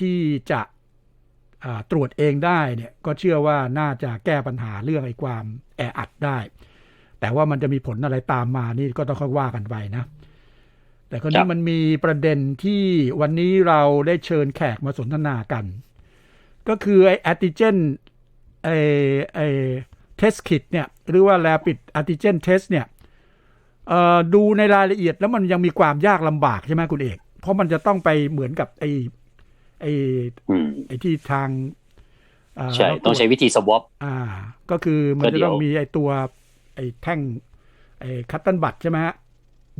ที่จะตรวจเองได้เนี่ยก็เชื่อว่าน่าจะแก้ปัญหาเรื่องไอ้ความแออัดได้ แต่ว่ามันจะมีผลอะไรตามมานี่ก็ต้องค่อยว่ากันไปนะ แต่คราวนี้มันมีประเด็นที่วันนี้เราได้เชิญแขกมาสนทนากัน ก็คือไอ้แอติเจนไอ้ไอ้เทสคิดเนี่ย หรือว่า rapid antigen test เนี่ยดูในรายละเอียดแล้วมันยังมีความยากลำบากใช่ไหมคุณเอก เพราะมันจะต้องไปเหมือนกับไอ้ ไอ้อืมไอ้ที่ทางอ่าใช่เราตรวจต้องใช้วิธี swab อ่า ก็คือมันก็จะเดี๋ยวต้องมีไอ้ตัว ไอ้แท่ง ไอ้คัตตันบัตใช่ไหมฮะ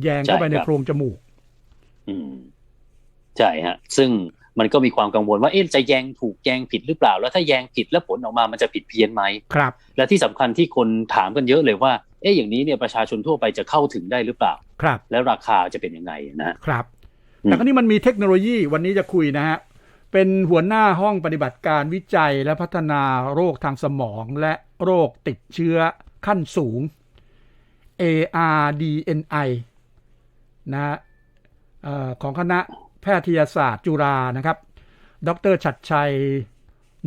แยงเข้าไปใช่ในครับโพรงจมูก อืมใช่ฮะ ซึ่งมันก็มีความกังวลว่าเอ๊ะจะแยงถูกแยงผิดหรือเปล่า แล้วถ้าแยงผิดแล้วผลออกมามันจะผิดเพี้ยนไหมครับ และที่สำคัญที่คนถามกันเยอะเลยว่า เอ๊ะอย่างนี้เนี่ยประชาชนทั่วไปจะเข้าถึงได้หรือเปล่า ครับ แล้วราคาจะเป็นยังไงนะฮะครับอืมแต่คราวนี้มันมีเทคโนโลยีวันนี้จะคุยนะฮะ เป็นหัวหน้าห้องปฏิบัติการวิจัยและพัฒนาโรคทางสมองและโรคติดเชื้อขั้นสูง ARDNI นะออของคณะแพทยศาสตร์จุฬานะครับ ดรชัดชัย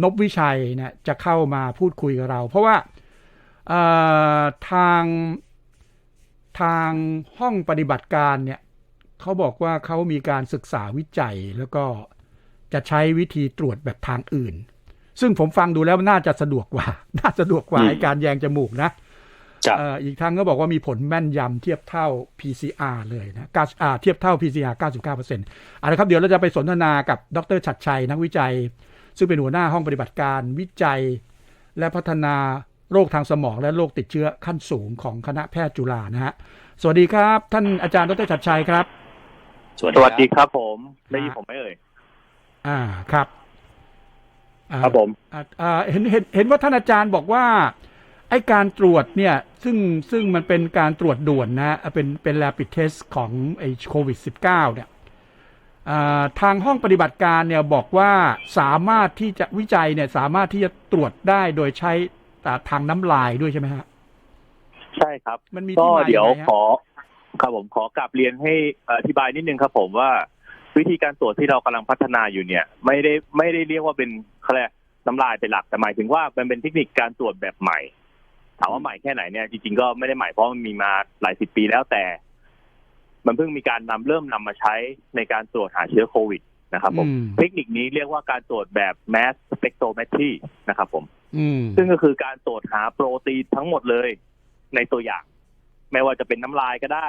นบวิชัยนี่ยจะเข้ามาพูดคุยกับเรา เพราะว่าทางทางห้องปฏิบัติการเนี่ยเขาบอกว่าเขามีการศึกษาวิจัยแล้วก็ จะใช้วิธีตรวจแบบทางอื่น ซึ่งผมฟังดูแล้วน่าจะสะดวกกว่า น่าสะดวกกว่าอืมไอ้การแยงจมูกนะครับเอ่ออีกทั้งก็บอกว่ามีผลแม่นยำเทียบเท่า PCR เลยนะเก้าอ่าเทียบเท่า PCR 99%เอาละครับ เดี๋ยวเราจะไปสนทนากับดรชัดชัยนักวิจัย ซึ่งเป็นหัวหน้าห้องปฏิบัติการวิจัย และพัฒนาโรคทางสมองและโรคติดเชื้อขั้นสูงของคณะแพทย์จุฬานะฮะ สวัสดีครับ ท่านอาจารย์ดรชัดชัยครับ สวัสสดีวัสดีครับครับผม ได้ยินผมไหมเอ่ย อ่าครับอ่าครับผมอ่าอ่าเห็นเห็นเห็นว่าท่านอาจารย์บอกว่า ไอ้การตรวจเนี่ย ซึ่งซึ่งมันเป็นการตรวจด่วนนะอะเป็นเป็น rapid test ของไอ้โควิด -19 เนี่ยอ่าทางห้องปฏิบัติการเนี่ยบอกว่าสามารถที่จะวิจัยเนี่ย สามารถที่จะตรวจได้โดยใช้อ่าทางน้ำลายด้วยใช่ไหมฮะใช่ครับ มันมีก็ที่มาเดี๋ยวงไงฮะขอครับผมขอกลับเรียนให้อธิบายนิดนึงครับผมว่า วิธีการตรวจที่เรากำลังพัฒนาอยู่เนี่ย ไม่ได้ไม่ได้เรียกว่าเป็นเขาเรียกน้ำลายเป็นหลักแต่หมายถึงว่ามันเป็นเทคนิคการตรวจแบบใหม่ถามว่าใหม่แค่ไหนเนี่ยจริงๆก็ไม่ได้ใหม่เพราะมันมีมาหลายสิบปีแล้วแต่ มันเพิ่งมีการนำเริ่มนำมาใช้ในการตรวจหาเชื้อโควิดนะครับผมอืมเทคนิคนี้เรียกว่าการตรวจแบบ mass spectrometry นะครับผมอืมซึ่งก็คือการตรวจหาโปรตีนทั้งหมดเลยในตัวอย่าง ไม่ว่าจะเป็นน้ำลายก็ได้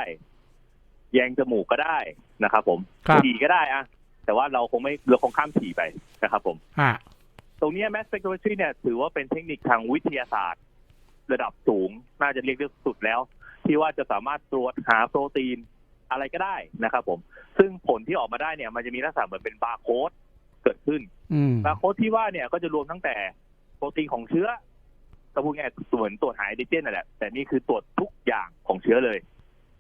แยงจมูกก็ได้นะครับ ผมครับ ฉี่ก็ได้อะแต่ว่าเราคงไม่เราคงข้ามฉี่ไปนะครับผม ฮะ ตรงเนี้ย mass spectrometry เนี่ยถือว่าเป็นเทคนิคทางวิทยาศาสตร์ ระดับสูงน่าจะเรียกได้สุดแล้ว ที่ว่าจะสามารถตรวจหาโปรตีนอะไรก็ได้นะครับผม ซึ่งผลที่ออกมาได้เนี่ย มันจะมีลักษณะเหมือนเป็นบาร์โค้ดเกิดขึ้น อืม บาร์โค้ดที่ว่าเนี่ยก็จะรวมตั้งแต่โปรตีนของเชื้อก็พูดง่ายๆส่วนตรวจหาไอเดเจนนั่นแหละแต่นี่คือตรวจทุกอย่างของเชื้อเลย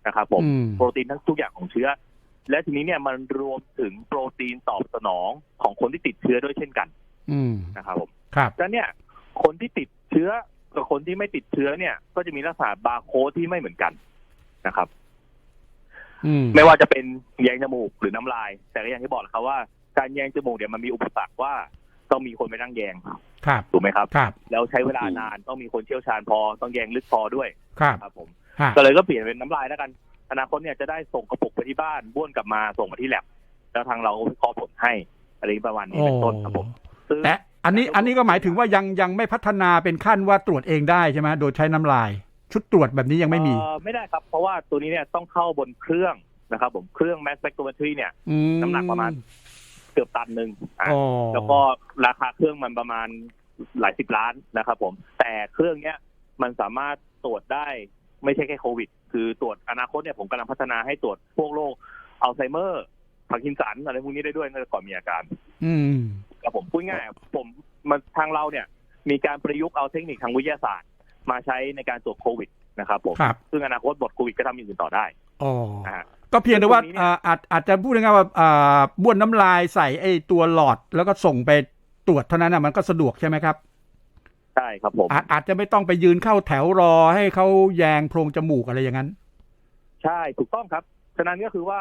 นะครับผมอืมโปรตีนทั้งทุกอย่างของเชื้อ และทีนี้เนี่ยมันรวมถึงโปรตีนตอบสนองของคนที่ติดเชื้อด้วยเช่นกันอืมนะครับผมครับดังนั้นเนี่ย คนที่ติดเชื้อกับคนที่ไม่ติดเชื้อเนี่ย ก็จะมีลักษณะบาร์โค้ดที่ไม่เหมือนกันนะครับอืมไม่ว่าจะเป็นแยงจมูกหรือน้ำลาย แต่ก็อย่างที่บอกแหละครับว่า การแยงจมูกเนี่ยมันมีอุปสรรคว่าต้องมีคนไปนั่งแยงครับถูกไหมครับครับ แล้วใช้เวลานานต้องมีคนเชี่ยวชาญพอต้องแยงลึกพอด้วยครับครับผมฮะ ก็เลยก็เปลี่ยนเป็นน้ำลายแล้วกัน อนาคตเนี่ยจะได้ส่งกระปุกไปที่บ้านบ้วนกลับมาส่งมาที่แลบแล้วทางเราก็วิเคราะห์ผลให้อะไรประมาณนี้เป็นต้นครับผมซึ่งแต่อันนี้อันนี้ก็หมายถึงว่ายังยังไม่พัฒนาเป็นขั้นว่าตรวจเองได้ใช่ไหมโดยใช้น้ำลาย ชุดตรวจแบบนี้ยังไม่มีเอ่อไม่ได้ครับ เพราะว่าตัวนี้เนี่ยต้องเข้าบนเครื่องนะครับ ผมเครื่อง mass spectrometry เนี่ยอืมน้ำหนักประมาณเกือบตันหนึ่งอะอ๋อแล้วก็ราคาเครื่องมันประมาณหลายสิบล้านนะครับ ผม แต่เครื่องเนี้ยมันสามารถตรวจได้ ไม่ใช่แค่โควิด คือตรวจอนาคตเนี่ยผมกำลังพัฒนาให้ตรวจพวกโรคอัลไซเมอร์พาร์กินสันอะไรพวกนี้ได้ด้วยตั้งแต่ก่อนมีอาการ อืมครับผมพูดง่ายๆผมมันทางเราเนี่ย มีการประยุกต์เอาเทคนิคทางวิทยาศาสตร์ มาใช้ในการตรวจโควิดนะครับผมครับซึ่งอนาคตบทโควิดก็ทำอย่างอื่นต่อได้อ๋อนะฮะก็เพียงแต่ว่าตรงนี้เนี่ยอ่าอาจอาจจะพูดง่ายๆว่าอ่าบ้วนน้ำลายใส่ไอ้ตัวหลอดแล้วก็ส่งไปตรวจเท่านั้นนะมันก็สะดวกใช่ไหมครับ ใช่ครับผมอาจอาจจะไม่ต้องไปยืนเข้าแถวรอให้เขาแยงโพรงจมูกอะไรอย่างนั้น ใช่ถูกต้องครับ ฉะนั้นก็คือว่า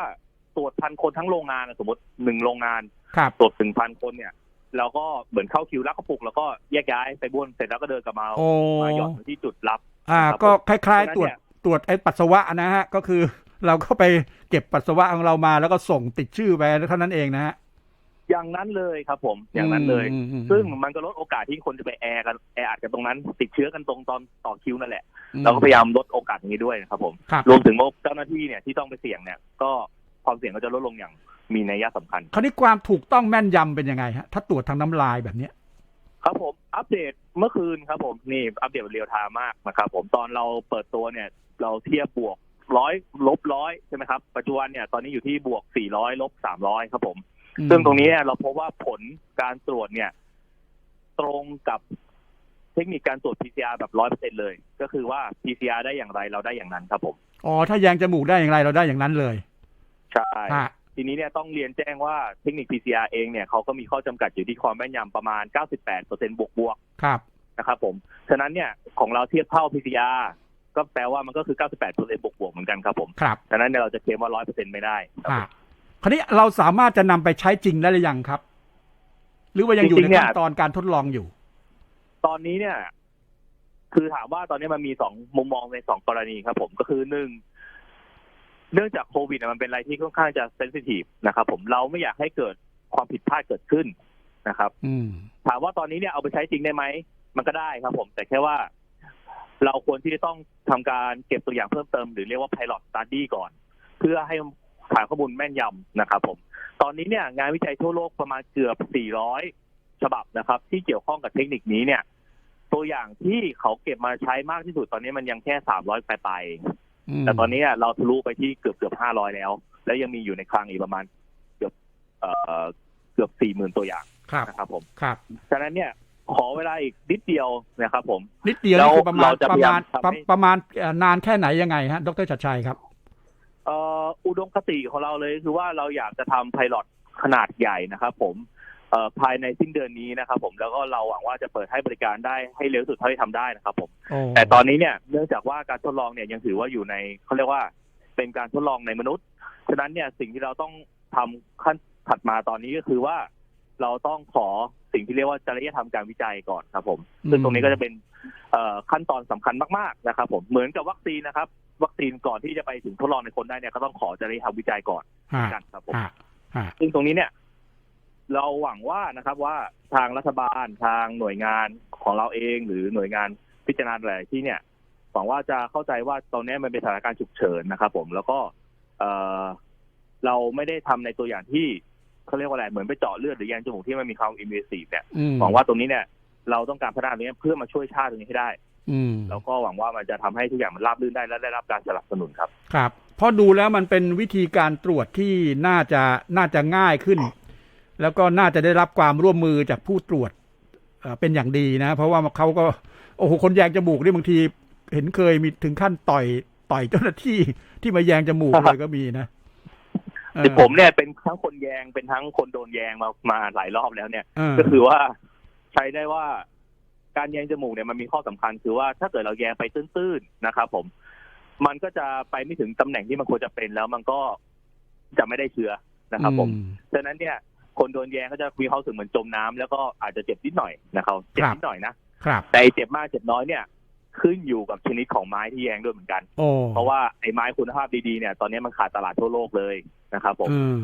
ตรวจพันคนทั้งโรงงานอะสมมติหนึ่งโรงงานครับตรวจถึงพันคนเนี่ยเราก็เหมือนเข้าคิวแล้วก็ปลุกแล้วก็แยกย้ายไปบ้วนเสร็จแล้วก็เดินกลับมาโอ้มาหย่อนที่จุดรับ อ่าครับก็คล้ายเพๆตรวจราะฉะนั้นเนี่ยตรวจไอ้ปัสสาวะนะฮะก็คือเราก็ไปเก็บปัสสาวะของเรามาแล้วก็ส่งติดชื่อไปเท่านั้นเองนะฮะ อย่างนั้นเลยครับผมอย่างนั้นเลยอืมอืมอืมซึ่งมันก็ลดโอกาสที่คนจะไปแอร์กันแออัดกันตรงนั้น ติดเชื้อกันตรงตอนต่อคิวนั่นแหละอืมเราก็พยายามลดโอกาสอย่างนี้ด้วยนะครับ ผมครับรวมถึงว่าเจ้าหน้าที่เนี่ยที่ต้องไปเสี่ยงเนี่ย ก็ความเสี่ยงก็จะลดลงอย่างมีนัยสำคัญคราวนี้ความถูกต้องแม่นยำเป็นยังไงฮะถ้าตรวจทางน้ำลายแบบเนี้ยครับผมอัปเดตเมื่อคืนครับผมนี่อัปเดตเรียลไทม์มากนะครับผมตอนเราเปิดตัวเนี่ย เราเทียบบวกร้อยลบร้อยใช่ไหมครับปัจจุบันเนี่ยตอนนี้อยู่ที่บวกสี่ร้อยลบสามร้อยครับผม ซึ่งตรงนี้เนี่ยเราพบว่าผลการตรวจเนี่ย ตรงกับเทคนิคการตรวจ PCR แบบร้อยเปอร์เซ็นเลย ก็คือว่า PCR ได้อย่างไรเราได้อย่างนั้นครับผม อ๋อ ถ้าแยงจมูกได้อย่างไรเราได้อย่างนั้นเลย ใช่ฮะทีนี้เนี่ยต้องเรียนแจ้งว่าเทคนิค PCR เองเนี่ยเขาก็มีข้อจำกัดอยู่ที่ความแม่นยำประมาณ 98เปอร์เซ็นบวกบวกครับๆนะครับผม ฉะนั้นเนี่ยของเราเทียบเท่า PCR ก็แปลว่ามันก็คือ 98เปอร์เซ็นบวกบวกๆเหมือนกันครับผม ครับ ฉะนั้นเนี่ยเราจะเคลมว่า 100เปอร์เซ็นไม่ได้ครับผมฮะ คราวนี้เราสามารถจะนำไปใช้จริงได้หรือยังครับ หรือว่ายังอยู่จริในงๆเนี่ยขั้นตอนการทดลองอยู่ ตอนนี้เนี่ย คือถามว่าตอนนี้มันมีสองมุมมองในสองกรณีครับ ผมก็คือหนึ่งเนื่องจากโควิดเนี่ยมันเป็นอะไรที่ค่อนข้างจะเซนซิทีฟนะครับผมเราไม่อยากให้เกิดความผิดพลาดเกิดขึ้นนะครับ อืมถามว่าตอนนี้เนี่ยเอาไปใช้จริงได้ไหมมันก็ได้ครับ ผม แต่แค่ว่าเราควรที่จะต้องทำการเก็บตัวอย่างเพิ่มเติม หรือเรียกว่า pilot study ก่อน เพื่อให้ ฐานข้อมูลแม่นยำนะครับผม ตอนนี้เนี่ยงานวิจัยทั่วโลกประมาณเกือบ 400 ฉบับนะครับ ที่เกี่ยวข้องกับเทคนิคนี้เนี่ย ตัวอย่างที่เขาเก็บมาใช้มากที่สุดตอนนี้มันยังแค่ 300ปลายๆแต่ตอนนี้เราทะลุไปที่เกือบเกือบห้าร้อยแล้ว แล้วยังมีอยู่ในคลังอีกประมาณเกือบเอ่อเกือบสี่หมื่นตัวอย่างครับนะครับผมครับฉะนั้นเนี่ยขอเวลาอีกนิดเดียวนะครับผม นิดเดียวเรานี่คือประมาณเราจะปพระยายามมาณทำให้ประประมาณเอ่อนานแค่ไหนยังไงฮะดรชัดชัยครับเอ่ออุดมคติของเราเลยคือว่าเราอยากจะทำไพลอตขนาดใหญ่นะครับผมเอ่อภายในสิ้นเดือนนี้นะครับผมแล้วก็เราหวังว่าจะเปิดให้บริการได้ให้เร็วที่สุดเท่าที่ทำได้นะครับผมโอ้แต่ตอนนี้เนี่ยเนื่องจากว่าการทดลองเนี่ยยังถือว่าอยู่ในเขาเรียกว่าเป็นการทดลองในมนุษย์ ฉะนั้นเนี่ยสิ่งที่เราต้องทำขั้นถัดมาตอนนี้ก็คือว่า เราต้องขอสิ่งที่เรียกว่าจริยธรรมการวิจัยก่อนครับผมซึ่งตรงนี้ก็จะเป็นเอ่อขั้นตอนสำคัญมาก ๆนะครับ ผมเหมือนกับวัคซีนนะครับ วัคซีนก่อนที่จะไปถึงทดลองในคนได้เนี่ยก็ต้องขอจริยธรรมวิจัยก่อนฮะกันครับผมฮะฮะซึ่งตรงนี้เนี่ย เราหวังว่านะครับว่าทางรัฐบาลทางหน่วยงานของเราเองหรือหน่วยงานพิจารณาหลายที่เนี่ยหวังว่าจะเข้าใจว่าตอนนี้มันเป็นสถานการณ์ฉุกเฉินนะครับ ผมแล้วก็เออเราไม่ได้ทำในตัวอย่างที่เขาเรียกว่าอะไรเหมือนไปเจาะเลือดหรือแยงจมูกที่มันมีความอินเวสีฟเนี่ยอืมหวังว่าตรงนี้เนี่ย เราต้องการพัฒนาตรงนี้เพื่อมาช่วยชาติตรงนี้ให้ได้อืม แล้วก็หวังว่ามันจะทำให้ทุกอย่างมันราบรื่นได้และได้รับการสนับสนุนครับ ครับเพราะดูแล้วมันเป็นวิธีการตรวจที่น่าจะน่าจะง่ายขึ้น แล้วก็น่าจะได้รับความร่วมมือจากผู้ตรวจเอ่อเป็นอย่างดีนะ เพราะว่าเขาก็โอ้โหคนแยงจมูกนี่บางที เห็นเคยมีถึงขั้นต่อยต่อยเจ้าหน้าที่ที่มาแยงจมูกเลยก็มีนะเออผมเนี่ยเป็นทั้งคนแยงเป็นทั้งคนโดนแยงมามาหลายรอบแล้วเนี่ยเออก็คือว่าใช้ได้ว่า การแยงจมูกเนี่ยมันมีข้อสำคัญคือว่าถ้าเกิดเราแยงไปตื้นๆนะครับผม มันก็จะไปไม่ถึงตำแหน่งที่มันควรจะเป็นแล้วมันก็จะไม่ได้เชื้อนะครับ ผมอืฉะนั้นเนี่ย คนโดนแยงก็จะมีความรู้สึกเหมือนจมน้ำแล้วก็อาจจะเจ็บนิดหน่อยนะครับเจ็บนิดหน่อยนะครับแต่ไอ้เจ็บมากเจ็บน้อยเนี่ยขึ้นอยู่กับชนิดของไม้ที่แยงด้วยเหมือนกันโอ้เพราะว่าไอ้ไม้คุณภาพดีๆเนี่ย ตอนนี้มันขาดตลาดทั่วโลกเลยนะครับผมเออ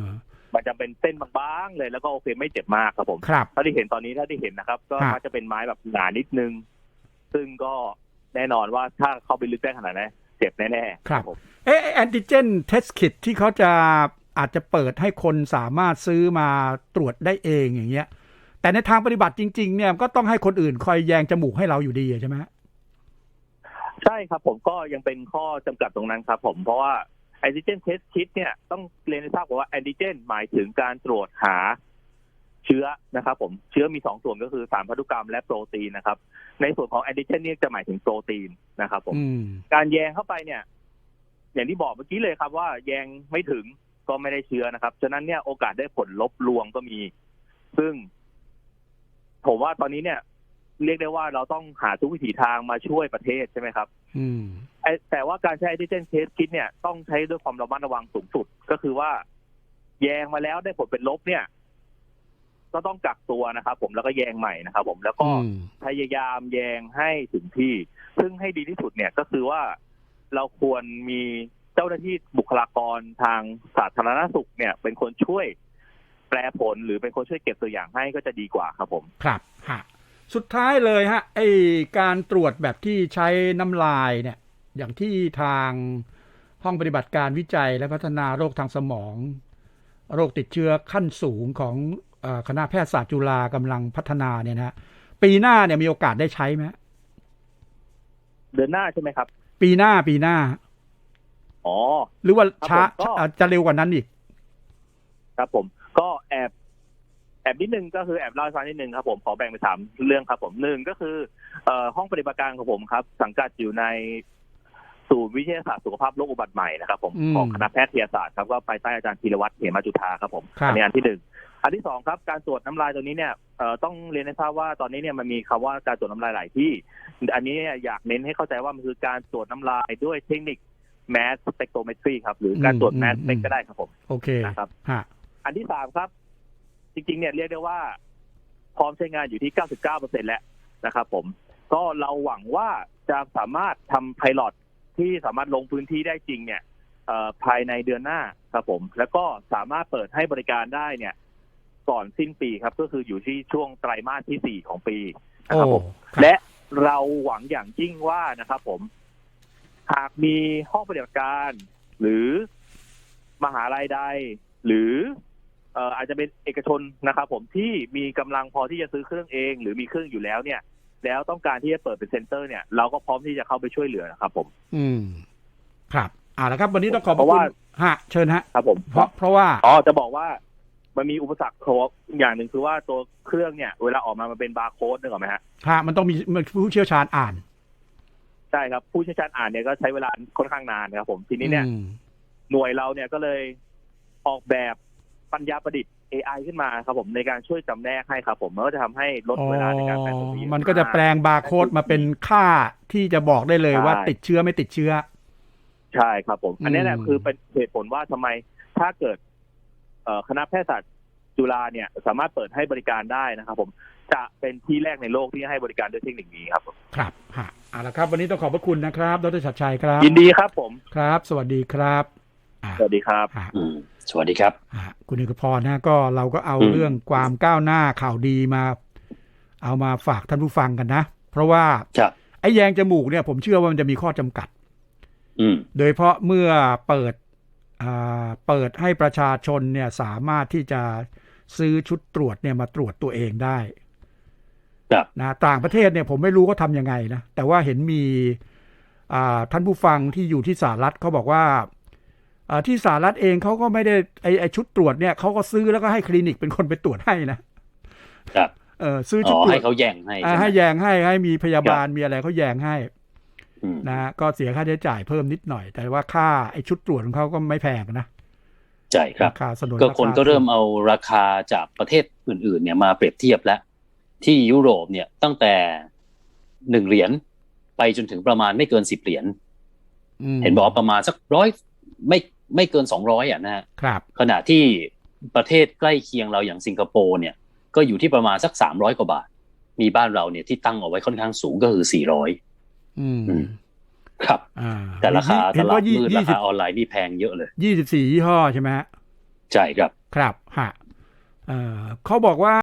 มันจะเป็นเส้นบางๆเลยแล้วก็โอเคไม่เจ็บมากครับผมครับถ้าที่เห็นตอนนี้ถ้าที่เห็นนะครับ ก็ฮะมักจะเป็นไม้แบบหนานิดนึง ซึ่งก็แน่นอนว่าถ้าเข้าไปลึกได้ขนาดนั้นเจ็บแน่ๆครับ ผมเอ๊ะแอนติเจนเทสคิดที่เขาจะอาจจะเปิดให้คนสามารถซื้อมาตรวจได้เองอย่างเงี้ย แต่ในทางปฏิบัติจริง ๆ เนี่ยก็ต้องให้คนอื่นคอยแยงจมูกให้เราอยู่ดีใช่ไหมฮะ ใช่ครับ ผมก็ยังเป็นข้อจำกัดตรงนั้นครับ ผมเพราะว่า แอนติเจนเทสคิดเนี่ยต้องเรียนให้ทราบก่อนว่าแอนติเจนหมายถึงการตรวจหาเชื้อนะครับผมเชื้อมีสองส่วนก็คือสารพันธุกรรมและโปรตีนนะครับ ในส่วนของแอนติเจนเนี่ยจะหมายถึงโปรตีนนะครับผมอืมการแยงเข้าไปเนี่ย อย่างที่บอกเมื่อกี้เลยครับว่าแยงไม่ถึงก็ไม่ได้เชื้อนะครับ ฉะนั้นเนี่ยโอกาสได้ผลลบลวงก็มี ซึ่ง ผมว่าตอนนี้เนี่ย เรียกได้ว่าเราต้องหาทุกวิถีทางมาช่วยประเทศใช่ไหมครับ อืม ไอ้แต่ว่าการใช้ antigen test kit เนี่ยต้องใช้ด้วยความระมัดระวังสูงสุด ก็คือว่า แยงมาแล้วได้ผลเป็นลบเนี่ย ก็ต้องกักตัวนะครับผมแล้วก็แยงใหม่นะครับผมแล้วก็อืม พยายามแยงให้ถึงที่ ซึ่งให้ดีที่สุดเนี่ยก็คือว่าเราควรมีเจ้าหน้าที่บุคลากรทางสาธารณสุขเนี่ย เป็นคนช่วยแปลผลหรือเป็นคนช่วยเก็บตัวอย่างให้ก็จะดีกว่าครับผม ครับฮะสุดท้ายเลยฮะไอการตรวจแบบที่ใช้น้ำลายเนี่ย อย่างที่ทางห้องปฏิบัติการวิจัยและพัฒนาโรคทางสมอง โรคติดเชื้อขั้นสูงของเออคณะแพทยศาสตร์จุฬากำลังพัฒนาเนี่ยนะฮะปีหน้าเนี่ยมีโอกาสได้ใช้ไหมฮะเดือนหน้าใช่ไหมครับ ปีหน้าปีหน้าอ๋อหรือว่าช้าครับผมก็เอ่อจะเร็วกว่านั้นอีก ครับผม ก็แอบแอบนิดนึงก็คือแอบเล่าให้ฟังนิดนึงครับผมขอแบ่งเป็นสามเรื่องครับผมหนึ่งก็คือเอ่อห้องปฏิบัติการของผมครับ สังกัดอยู่ใน ศูนย์วิทยาศาสตร์สุขภาพโรคอุบัติใหม่นะครับผมอืมของคณะแพทยศาสตร์ครับก็ภายใต้อาจารย์ธีรวัตรเหมจุธาครับผมครับ อันนี้อันที่หนึ่งอันที่สองครับการตรวจน้ำลายตัวนี้เนี่ยเอ่อต้องเรียนให้ทราบว่าตอนนี้เนี่ยมันมีคำว่าการตรวจน้ำลายหลายที่ อันนี้เนี่ยอยากเน้นให้เข้าใจว่ามันคือการตรวจน้ำลายด้วยเทคนิคแมสสเปกโทเมตรีครับหรือการตรวจแมสสเปกก็ได้ครับผม โอเคนะครับ ฮะอันที่สามครับ จริงๆ เนี่ยเรียกได้ว่า พร้อมใช้งานอยู่ที่ 99เปอร์เซ็นแล้วนะครับผม ก็เราหวังว่าจะสามารถทำไพลอต ที่สามารถลงพื้นที่ได้จริงเนี่ยเอ่อภายในเดือนหน้าครับผม แล้วก็สามารถเปิดให้บริการได้เนี่ย ก่อนสิ้นปีครับ ก็คืออยู่ที่ช่วงไตรมาสที่สี่ของปีนะโอ้ครับผมครับและเราหวังอย่างยิ่งว่านะครับผม หากมีห้องปฏิบัติการ หรือมหาลัยใด หรือเอ่ออาจจะเป็นเอกชนนะครับผมที่มีกำลังพอที่จะซื้อเครื่องเอง หรือมีเครื่องอยู่แล้วเนี่ย แล้วต้องการที่จะเปิดเป็นเซ็นเตอร์เนี่ยเราก็พร้อมที่จะเข้าไปช่วยเหลือนะครับผม อืม ครับอ่าแล้วครับ วันนี้ต้องขอบพเพระราะคุว่าณฮะ เชิญฮะครับผมเพราะเพราะว่าอ๋อจะบอกว่ามันมีอุปสรรคอย่างหนึ่งคือว่าตัวเครื่องเนี่ย เวลาออกมามันเป็นบาร์โค้ดนึกออกไหมฮะฮะมันต้องมีมันผู้เชี่ยวชาญอ่านใช่ครับ ผู้เชี่ยวชาญอ่านเนี่ยก็ใช้เวลาค่อนข้างนานครับผมทีนี้เนี่ยอืมหน่วยเราเนี่ยก็เลยออกแบบ ปัญญาประดิษฐ์ AI ขึ้นมาครับผมในการช่วยจำแนกให้ครับผมมันก็จะทำให้ลดเวลาในการแปลผลอ๋อมันก็จะแปลงบาร์โค้ดมาเป็นค่าที่จะบอกได้เลยว่าติดเชื้อไม่ติดเชื้อ ใช่ครับผม อันนี้แหละอืมคือเป็นเหตุผลว่าทำไมถ้าเกิด เอ่อคณะแพทยศาสตร์จุฬาเนี่ย สามารถเปิดให้บริการได้นะครับผมจะเป็นที่แรกในโลกที่ให้บริการด้วยเทคนิคนี้ครับผมครับฮะเอาละครับ วันนี้ต้องขอบพระคุณนะครับ ดรชัดชัยครับยินดีครับผม ครับ สวัสดีครับอ่าสวัสดีครับ ฮะอืมสวัสดีครับฮะ คุณเอกพรนะก็เราก็เอาอืมเรื่องความก้าวหน้าข่าวดีมา เอามาฝากท่านผู้ฟังกันนะ เพราะว่าครับไอ้แยงจมูกเนี่ย ผมเชื่อว่ามันจะมีข้อจำกัดอืมโดยเฉพาะเมื่อเปิดอ่าเปิดให้ประชาชนเนี่ยสามารถที่จะซื้อชุดตรวจเนี่ยมาตรวจตัวเองได้ครับนะต่างประเทศเนี่ยผมไม่รู้เขาทำยังไงนะ แต่ว่าเห็นมีอ่าท่านผู้ฟังที่อยู่ที่สหรัฐเขาบอกว่าอ่า ที่สหรัฐเองเขาก็ไม่ได้ไอไอชุดตรวจเนี่ยเขาก็ซื้อแล้วก็ให้คลินิกเป็นคนไปตรวจให้นะครับเออซื้ออ๋ชุดอตรวให้จเขาแย่งให้อ่าใช่ไหมให้แยงให้ให้มีพยาบาลมีอะไรเขาแยงให้อืมนะฮะก็เสียค่าใช้จ่ายเพิ่มนิดหน่อย แต่ว่าค่าไอชุดตรวจของเขาก็ไม่แพงนะใช่ครับราคาสนุนก็ราาคนก็เริ่มเอาราคาจากประเทศอื่น ๆ เนี่ยมาเปรียบเทียบแล้วที่ยุโรปเนี่ยตั้งแต่หนึ่งเหรียญไปจนถึงประมาณไม่เกินสิบเหรียญมเห็นบอกว่าประมาณสักร้อยไม่ ไม่เกินสองร้อยอะนะฮะครับขณะที่ประเทศใกล้เคียงเราอย่างสิงคโปร์เนี่ย ก็อยู่ที่ประมาณสักสามร้อยกว่าบาท มีบ้านเราเนี่ยที่ตั้งเอาไว้ค่อนข้างสูงก็คือสี่ร้อยอืมอืมครับอ่าแต่ราคาตเห็นลาว่าดยี่มืดยี่ราสิคาบออนไลน์นี่แพงเยอะเลยยี่สิบสี่ยี่ห้อใช่ไหมฮะใช่ครับ ครับฮะเอ่อเขาบอกว่า